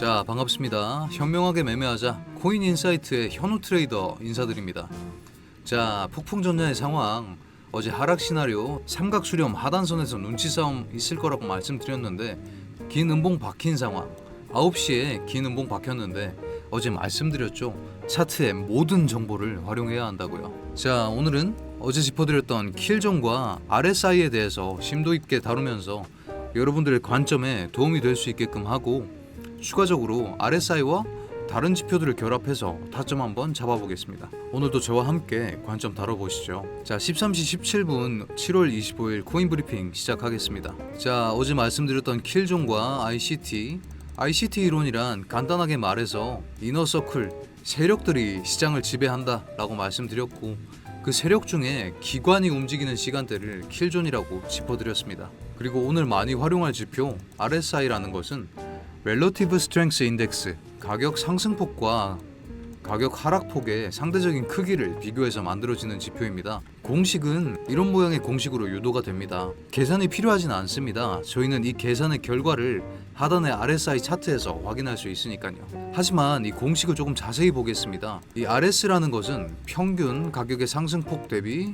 자 반갑습니다. 현명하게 매매하자 코인 인사이트의 현우 트레이더 인사드립니다. 자 폭풍 전야의 상황 어제 하락 시나리오 삼각 수렴 하단선에서 눈치 싸움 있을 거라고 말씀드렸는데 긴 음봉 박힌 상황 9시에 긴 음봉 박혔는데 어제 말씀드렸죠 차트의 모든 정보를 활용해야 한다고요 자 오늘은 어제 짚어드렸던 킬존과 RSI에 대해서 심도 있게 다루면서 여러분들의 관점에 도움이 될 수 있게끔 하고 추가적으로 RSI와 다른 지표들을 결합해서 타점 한번 잡아보겠습니다. 오늘도 저와 함께 관점 다뤄보시죠. 자, 13시 17분 7월 25일 코인 브리핑 시작하겠습니다. 자, 어제 말씀드렸던 킬존과 ICT, ICT 이론이란 간단하게 말해서 이너서클 세력들이 시장을 지배한다라고 말씀드렸고 그 세력 중에 기관이 움직이는 시간대를 킬존이라고 짚어드렸습니다. 그리고 오늘 많이 활용할 지표 RSI라는 것은 Relative Strength Index 가격 상승폭과 가격 하락폭의 상대적인 크기를 비교해서 만들어지는 지표입니다. 공식은 이런 모양의 공식으로 유도가 됩니다. 계산이 필요하진 않습니다. 저희는 이 계산의 결과를 하단의 RSI 차트에서 확인할 수 있으니까요. 하지만 이 공식을 조금 자세히 보겠습니다. 이 RS라는 것은 평균 가격의 상승폭 대비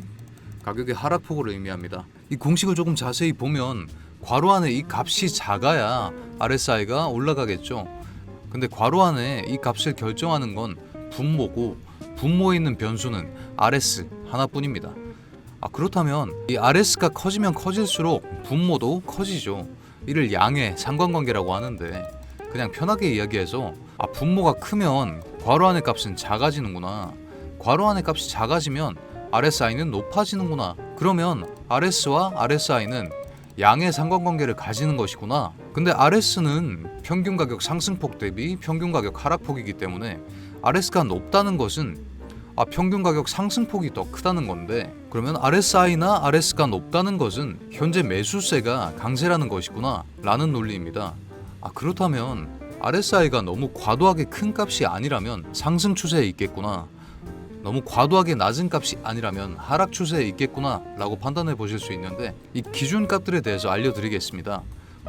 가격의 하락폭을 의미합니다. 이 공식을 조금 자세히 보면 괄호 안에 이 값이 작아야 RSI가 올라가겠죠. 근데 괄호 안에 이 값을 결정하는 건 분모고 분모에 있는 변수는 RS 하나뿐입니다. 아 그렇다면 이 RS가 커지면 커질수록 분모도 커지죠. 이를 양의 상관관계라고 하는데 그냥 편하게 이야기해서 아 분모가 크면 괄호 안의 값은 작아지는구나. 괄호 안의 값이 작아지면 RSI는 높아지는구나. 그러면 RS와 RSI는 양의 상관관계를 가지는 것이구나. 근데 RS는 평균 가격 상승폭 대비 평균 가격 하락폭이기 때문에 RS가 높다는 것은 아 평균 가격 상승폭이 더 크다는 건데 그러면 RSI나 RS가 높다는 것은 현재 매수세가 강세라는 것이구나 라는 논리입니다. 아 그렇다면 RSI가 너무 과도하게 큰 값이 아니라면 상승 추세에 있겠구나. 너무 과도하게 낮은 값이 아니라면 하락 추세에 있겠구나 라고 판단해 보실 수 있는데 이 기준 값들에 대해서 알려드리겠습니다.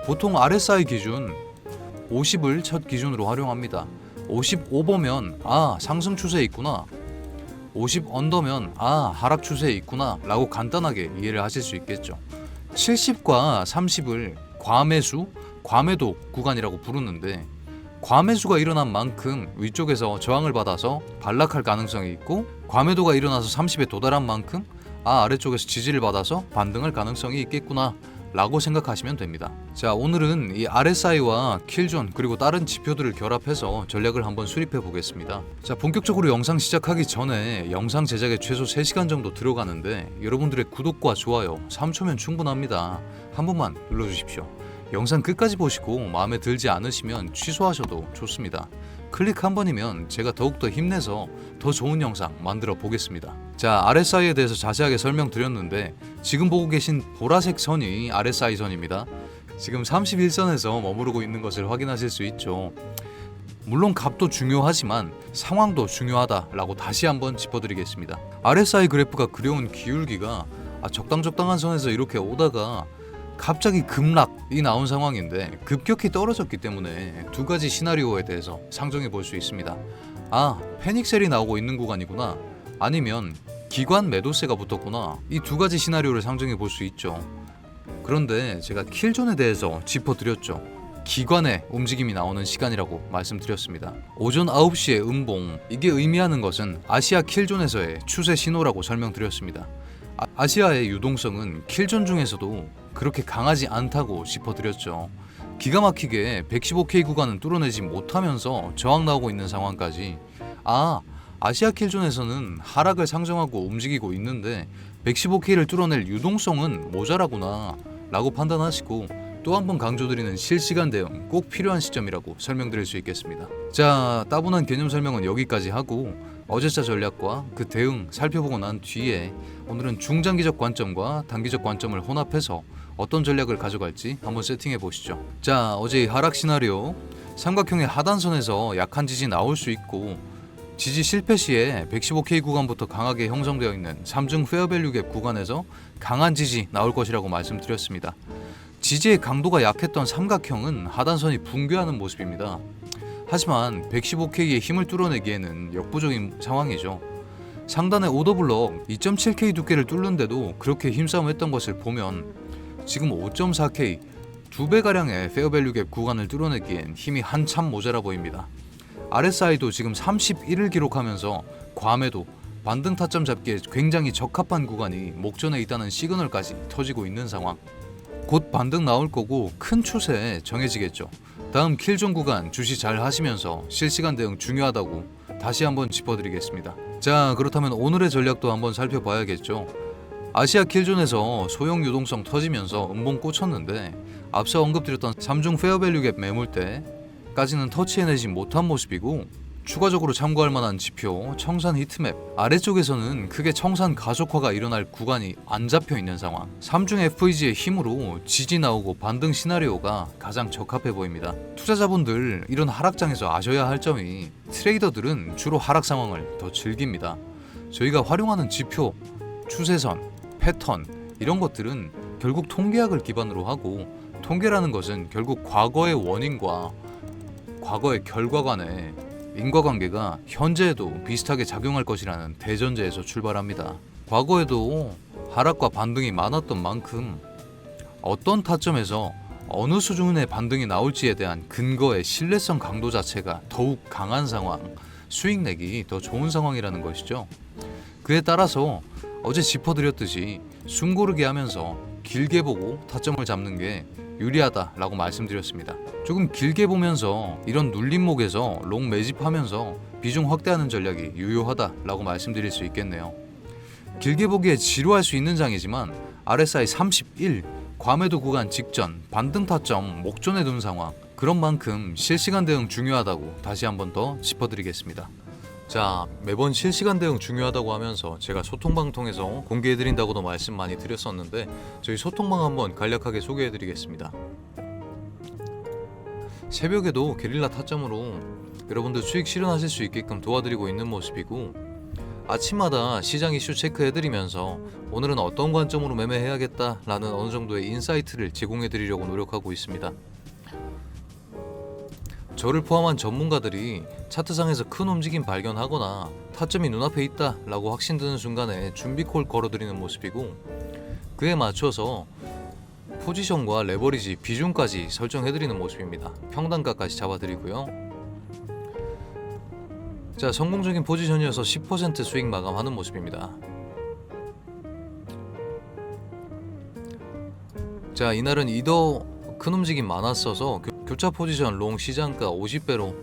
보통 RSI 기준 50을 첫 기준으로 활용합니다. 55보면 아 상승 추세에 있구나 50 언더면 아 하락 추세에 있구나 라고 간단하게 이해를 하실 수 있겠죠 70과 30을 과매수 과매도 구간이라고 부르는데 과매수가 일어난 만큼 위쪽에서 저항을 받아서 반락할 가능성이 있고 과매도가 일어나서 30에 도달한 만큼 아 아래쪽에서 지지를 받아서 반등할 가능성이 있겠구나 라고 생각하시면 됩니다. 자, 오늘은 이 RSI와 킬존 그리고 다른 지표들을 결합해서 전략을 한번 수립해 보겠습니다. 자, 본격적으로 영상 시작하기 전에 영상 제작에 최소 3시간 정도 들어가는데 여러분들의 구독과 좋아요 3초면 충분합니다. 한 번만 눌러 주십시오. 영상 끝까지 보시고 마음에 들지 않으시면 취소하셔도 좋습니다. 클릭 한 번이면 제가 더욱더 힘내서 더 좋은 영상 만들어 보겠습니다. 자, RSI에 대해서 자세하게 설명드렸는데 지금 보고 계신 보라색 선이 RSI 선입니다. 지금 31선에서 머무르고 있는 것을 확인하실 수 있죠. 물론 값도 중요하지만 상황도 중요하다라고 다시 한번 짚어드리겠습니다. RSI 그래프가 그려온 기울기가 아, 적당적당한 선에서 이렇게 오다가 갑자기 급락이 나온 상황인데 급격히 떨어졌기 때문에 두 가지 시나리오에 대해서 상정해 볼 수 있습니다. 아, 패닉셀이 나오고 있는 구간이구나. 아니면 기관 매도세가 붙었구나. 이 두 가지 시나리오를 상정해 볼 수 있죠. 그런데 제가 킬존에 대해서 짚어드렸죠. 기관의 움직임이 나오는 시간이라고 말씀드렸습니다. 오전 9시에 음봉. 이게 의미하는 것은 아시아 킬존에서의 추세 신호라고 설명드렸습니다. 아, 아시아의 유동성은 킬존 중에서도 그렇게 강하지 않다고 짚어드렸죠. 기가 막히게 115K 구간은 뚫어내지 못하면서 저항 나오고 있는 상황까지 아 아시아 킬존에서는 하락을 상정하고 움직이고 있는데 115K를 뚫어낼 유동성은 모자라구나 라고 판단하시고 또 한 번 강조드리는 실시간 대응 꼭 필요한 시점이라고 설명드릴 수 있겠습니다. 자 따분한 개념 설명은 여기까지 하고 어제자 전략과 그 대응 살펴보고 난 뒤에 오늘은 중장기적 관점과 단기적 관점을 혼합해서 어떤 전략을 가져갈지 한번 세팅해 보시죠. 자, 어제 하락 시나리오 삼각형의 하단선에서 약한 지지 나올 수 있고 지지 실패 시에 115K 구간부터 강하게 형성되어 있는 삼중 페어밸류 갭 구간에서 강한 지지 나올 것이라고 말씀드렸습니다. 지지의 강도가 약했던 삼각형은 하단선이 붕괴하는 모습입니다. 하지만 115K의 힘을 뚫어내기에는 역부족인 상황이죠. 상단의 오더블럭 2.7K 두께를 뚫는데도 그렇게 힘싸움했던 것을 보면 지금 5.4K 두 배가량의 페어밸류 갭 구간을 뚫어내기엔 힘이 한참 모자라 보입니다. RSI도 지금 31을 기록하면서 괌에도 반등 타점 잡기에 굉장히 적합한 구간이 목전에 있다는 시그널까지 터지고 있는 상황. 곧 반등 나올 거고 큰 추세 정해지겠죠. 다음 킬존 구간 주시 잘 하시면서 실시간 대응 중요하다고 다시 한번 짚어드리겠습니다. 자 그렇다면 오늘의 전략도 한번 살펴봐야겠죠. 아시아 킬존에서 소형 유동성 터지면서 음봉 꽂혔는데 앞서 언급드렸던 3중 페어밸류 갭 매물 때까지는 터치해내지 못한 모습이고 추가적으로 참고할 만한 지표 청산 히트맵. 아래쪽에서는 크게 청산 가속화가 일어날 구간이 안 잡혀 있는 상황. 3중 FVG의 힘으로 지지 나오고 반등 시나리오가 가장 적합해 보입니다. 투자자분들 이런 하락장에서 아셔야 할 점이 트레이더들은 주로 하락 상황을 더 즐깁니다. 저희가 활용하는 지표 추세선 패턴 이런 것들은 결국 통계학을 기반으로 하고 통계라는 것은 결국 과거의 원인과 과거의 결과 간의 인과관계가 현재에도 비슷하게 작용할 것이라는 대전제에서 출발합니다. 과거에도 하락과 반등이 많았던 만큼 어떤 타점에서 어느 수준의 반등이 나올지에 대한 근거의 신뢰성 강도 자체가 더욱 강한 상황, 수익 내기 더 좋은 상황이라는 것이죠. 그에 따라서 어제 짚어드렸듯이 숨 고르게 하면서 길게 보고 타점을 잡는 게 유리하다라고 말씀드렸습니다. 조금 길게 보면서 이런 눌림목에서 롱 매집하면서 비중 확대하는 전략이 유효하다라고 말씀드릴 수 있겠네요. 길게 보기에 지루할 수 있는 장이지만 RSI 31 과매도 구간 직전 반등 타점 목전에 둔 상황 그런 만큼 실시간 대응 중요하다고 다시 한번 더 짚어드리겠습니다. 자 매번 실시간 대응 중요하다고 하면서 제가 소통방 통해서 공개해드린다고도 말씀 많이 드렸었는데 저희 소통방 한번 간략하게 소개해드리겠습니다. 새벽에도 게릴라 타점으로 여러분들 수익 실현하실 수 있게끔 도와드리고 있는 모습이고 아침마다 시장 이슈 체크해드리면서 오늘은 어떤 관점으로 매매해야겠다라는 어느 정도의 인사이트를 제공해드리려고 노력하고 있습니다. 저를 포함한 전문가들이 차트상에서 큰 움직임 발견하거나 타점이 눈앞에 있다 라고 확신드는 순간에 준비콜 걸어드리는 모습이고 그에 맞춰서 포지션과 레버리지 비중까지 설정해드리는 모습입니다. 평단가까지 잡아드리고요. 자 성공적인 포지션이어서 10% 수익 마감하는 모습입니다. 자 이날은 이더 큰 움직임 많았어서 교, 교차 포지션 롱 시장가 50배로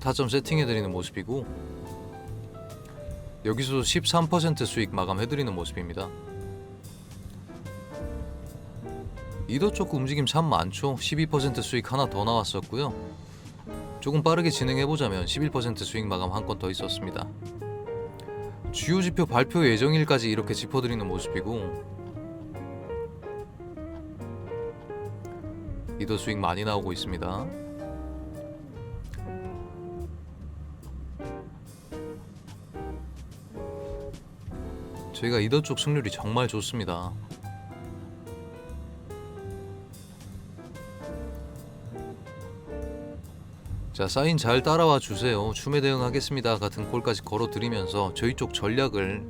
타점 세팅해드리는 모습이고 여기서도 13% 수익 마감해드리는 모습입니다. 이도 쪽 움직임 참 많죠. 12% 수익 하나 더 나왔었고요. 조금 빠르게 진행해보자면 11% 수익 마감 한 건 더 있었습니다. 주요 지표 발표 예정일까지 이렇게 짚어드리는 모습이고 이도 수익 많이 나오고 있습니다. 저희가 이더 쪽 승률이 정말 좋습니다. 자 사인 잘 따라와 주세요. 추매 대응하겠습니다. 같은 콜까지 걸어드리면서 저희 쪽 전략을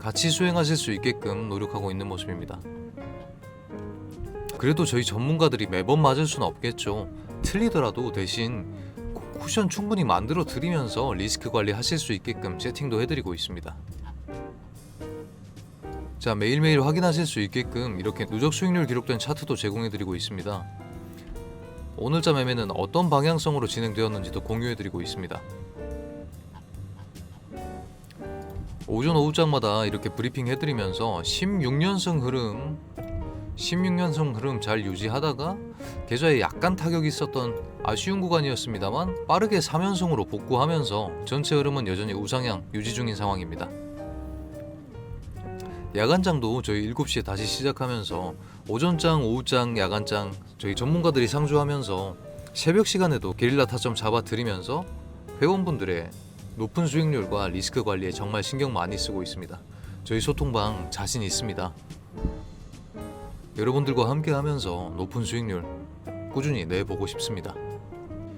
같이 수행하실 수 있게끔 노력하고 있는 모습입니다. 그래도 저희 전문가들이 매번 맞을 수는 없겠죠. 틀리더라도 대신 쿠션 충분히 만들어 드리면서 리스크 관리 하실 수 있게끔 세팅도 해드리고 있습니다. 자 매일매일 확인하실 수 있게끔 이렇게 누적 수익률 기록된 차트도 제공해드리고 있습니다. 오늘자 매매는 어떤 방향성으로 진행되었는지도 공유해드리고 있습니다. 오전 오후장마다 이렇게 브리핑 해드리면서 16연승 흐름 16연승 흐름 잘 유지하다가 계좌에 약간 타격이 있었던 아쉬운 구간이었습니다만 빠르게 3연승으로 복구하면서 전체 흐름은 여전히 우상향 유지 중인 상황입니다. 야간장도 저희 7시에 다시 시작하면서 오전장, 오후장, 야간장 저희 전문가들이 상주하면서 새벽 시간에도 게릴라 타점 잡아드리면서 회원분들의 높은 수익률과 리스크 관리에 정말 신경 많이 쓰고 있습니다. 저희 소통방 자신 있습니다. 여러분들과 함께 하면서 높은 수익률 꾸준히 내보고 싶습니다.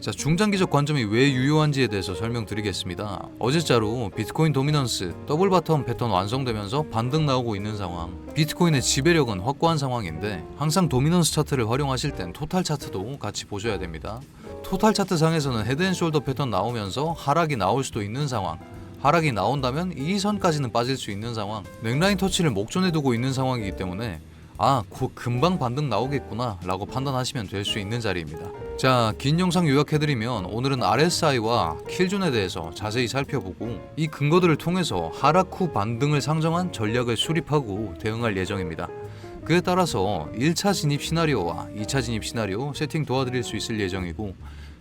자, 중장기적 관점이 왜 유효한지에 대해서 설명드리겠습니다. 어제자로 비트코인 도미넌스 더블 바텀 패턴 완성되면서 반등 나오고 있는 상황. 비트코인의 지배력은 확고한 상황인데 항상 도미넌스 차트를 활용하실 땐 토탈 차트도 같이 보셔야 됩니다. 토탈 차트 상에서는 헤드앤숄더 패턴 나오면서 하락이 나올 수도 있는 상황. 하락이 나온다면 이 선까지는 빠질 수 있는 상황. 넥라인 터치를 목전에 두고 있는 상황이기 때문에 아, 곧 금방 반등 나오겠구나 라고 판단하시면 될 수 있는 자리입니다. 자, 긴 영상 요약해드리면 오늘은 RSI와 킬존에 대해서 자세히 살펴보고 이 근거들을 통해서 하락 후 반등을 상정한 전략을 수립하고 대응할 예정입니다. 그에 따라서 1차 진입 시나리오와 2차 진입 시나리오 세팅 도와드릴 수 있을 예정이고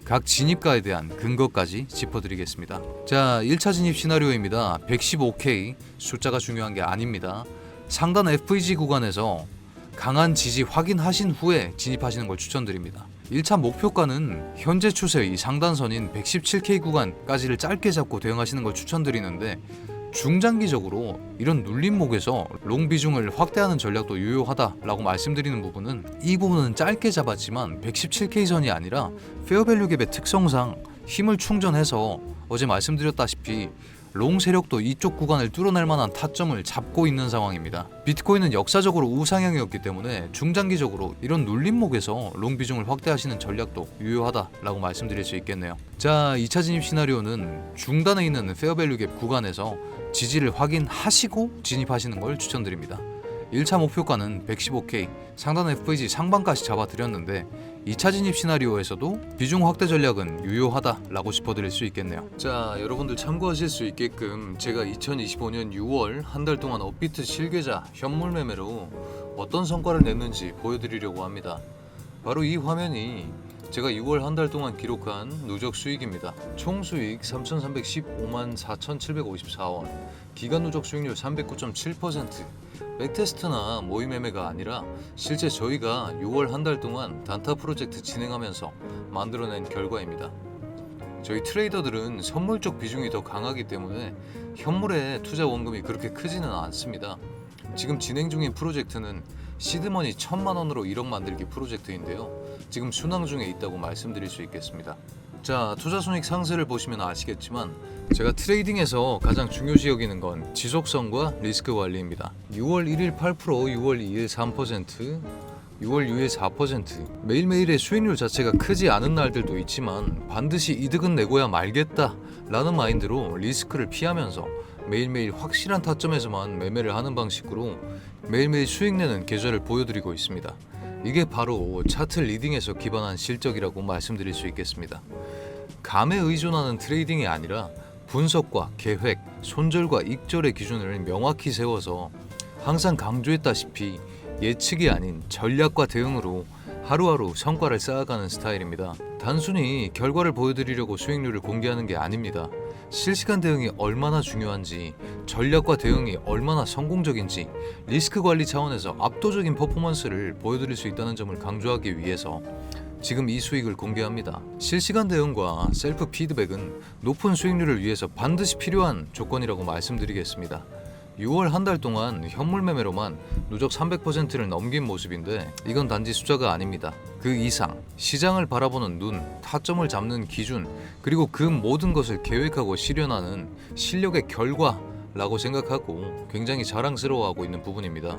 각 진입가에 대한 근거까지 짚어드리겠습니다. 자, 1차 진입 시나리오입니다. 115K 숫자가 중요한 게 아닙니다. 상단 FVG 구간에서 강한 지지 확인하신 후에 진입하시는 걸 추천드립니다. 1차 목표가는 현재 추세의 상단선인 117K 구간까지를 짧게 잡고 대응하시는 걸 추천드리는데 중장기적으로 이런 눌림목에서 롱 비중을 확대하는 전략도 유효하다라고 말씀드리는 부분은 이 부분은 짧게 잡았지만 117K 선이 아니라 페어밸류 갭의 특성상 힘을 충전해서 어제 말씀드렸다시피 롱 세력도 이쪽 구간을 뚫어낼 만한 타점을 잡고 있는 상황입니다. 비트코인은 역사적으로 우상향이었기 때문에 중장기적으로 이런 눌림목에서 롱 비중을 확대하시는 전략도 유효하다라고 말씀드릴 수 있겠네요. 자, 2차 진입 시나리오는 중단에 있는 페어밸류 갭 구간에서 지지를 확인하시고 진입하시는 걸 추천드립니다. 1차 목표가는 115K, 상단 FVG 상반까지 잡아드렸는데 2차 진입 시나리오에서도 비중 확대 전략은 유효하다라고 짚어드릴 수 있겠네요. 자, 여러분들 참고하실 수 있게끔 제가 2025년 6월 한 달 동안 업비트 실계좌 현물 매매로 어떤 성과를 냈는지 보여드리려고 합니다. 바로 이 화면이 제가 6월 한 달 동안 기록한 누적 수익입니다. 총 수익 3,315만 4,754원, 기간 누적 수익률 309.7%. 백테스트나 모의 매매가 아니라 실제 저희가 6월 한 달 동안 단타 프로젝트 진행하면서 만들어낸 결과입니다. 저희 트레이더들은 선물 쪽 비중이 더 강하기 때문에 현물에 투자 원금이 그렇게 크지는 않습니다. 지금 진행 중인 프로젝트는 시드머니 천만 원으로 1억 만들기 프로젝트인데요. 지금 순항 중에 있다고 말씀드릴 수 있겠습니다. 자, 투자 손익 상세를 보시면 아시겠지만 제가 트레이딩에서 가장 중요시 여기는 건 지속성과 리스크 관리입니다. 6월 1일 8%, 6월 2일 3%, 6월 6일 4% 매일매일의 수익률 자체가 크지 않은 날들도 있지만 반드시 이득은 내고야 말겠다 라는 마인드로 리스크를 피하면서 매일매일 확실한 타점에서만 매매를 하는 방식으로 매일매일 수익 내는 계좌를 보여드리고 있습니다. 이게 바로 차트 리딩에서 기반한 실적이라고 말씀드릴 수 있겠습니다. 감에 의존하는 트레이딩이 아니라 분석과 계획, 손절과 익절의 기준을 명확히 세워서 항상 강조했다시피 예측이 아닌 전략과 대응으로 하루하루 성과를 쌓아가는 스타일입니다. 단순히 결과를 보여드리려고 수익률을 공개하는 게 아닙니다. 실시간 대응이 얼마나 중요한지, 전략과 대응이 얼마나 성공적인지, 리스크 관리 차원에서 압도적인 퍼포먼스를 보여드릴 수 있다는 점을 강조하기 위해서 지금 이 수익을 공개합니다. 실시간 대응과 셀프 피드백은 높은 수익률을 위해서 반드시 필요한 조건이라고 말씀드리겠습니다. 6월 한 달 동안 현물 매매로만 누적 300%를 넘긴 모습인데 이건 단지 숫자가 아닙니다. 그 이상 시장을 바라보는 눈, 타점을 잡는 기준, 그리고 그 모든 것을 계획하고 실현하는 실력의 결과라고 생각하고 굉장히 자랑스러워하고 있는 부분입니다.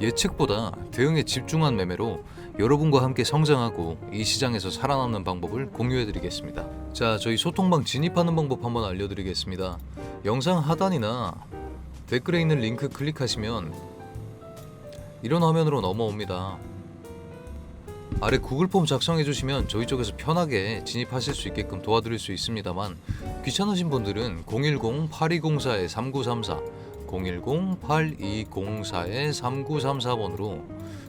예측보다 대응에 집중한 매매로 여러분과 함께 성장하고 이 시장에서 살아남는 방법을 공유해 드리겠습니다. 자, 저희 소통방 진입하는 방법 한번 알려드리겠습니다. 영상 하단이나 댓글에 있는 링크 클릭하시면 이런 화면으로 넘어옵니다. 아래 구글 폼 작성해 주시면 저희 쪽에서 편하게 진입하실 수 있게끔 도와드릴 수 있습니다만 귀찮으신 분들은 010-8204-3934 010-8204-3934번으로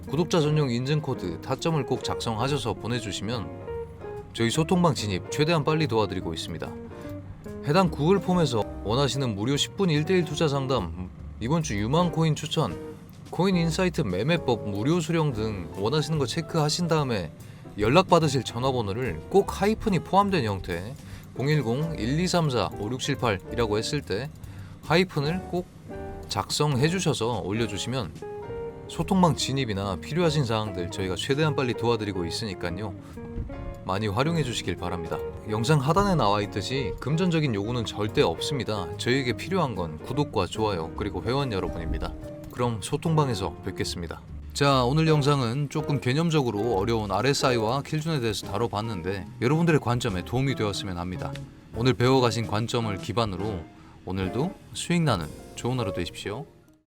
구독자 전용 인증 코드 타점을 꼭 작성하셔서 보내주시면 저희 소통방 진입 최대한 빨리 도와드리고 있습니다. 해당 구글 폼에서 원하시는 무료 10분 1대1 투자 상담, 이번 주 유망 코인 추천, 코인 인사이트 매매법 무료 수령 등 원하시는 거 체크하신 다음에 연락 받으실 전화번호를 꼭 하이픈이 포함된 형태 010-1234-5678이라고 했을 때 하이픈을 꼭 작성해 주셔서 올려주시면 소통방 진입이나 필요하신 사항들 저희가 최대한 빨리 도와드리고 있으니까요. 많이 활용해 주시길 바랍니다. 영상 하단에 나와 있듯이 금전적인 요구는 절대 없습니다. 저희에게 필요한 건 구독과 좋아요 그리고 회원 여러분입니다. 그럼 소통방에서 뵙겠습니다. 자 오늘 영상은 조금 개념적으로 어려운 RSI와 킬준에 대해서 다뤄봤는데 여러분들의 관점에 도움이 되었으면 합니다. 오늘 배워가신 관점을 기반으로 오늘도 수익 나는 좋은 하루 되십시오.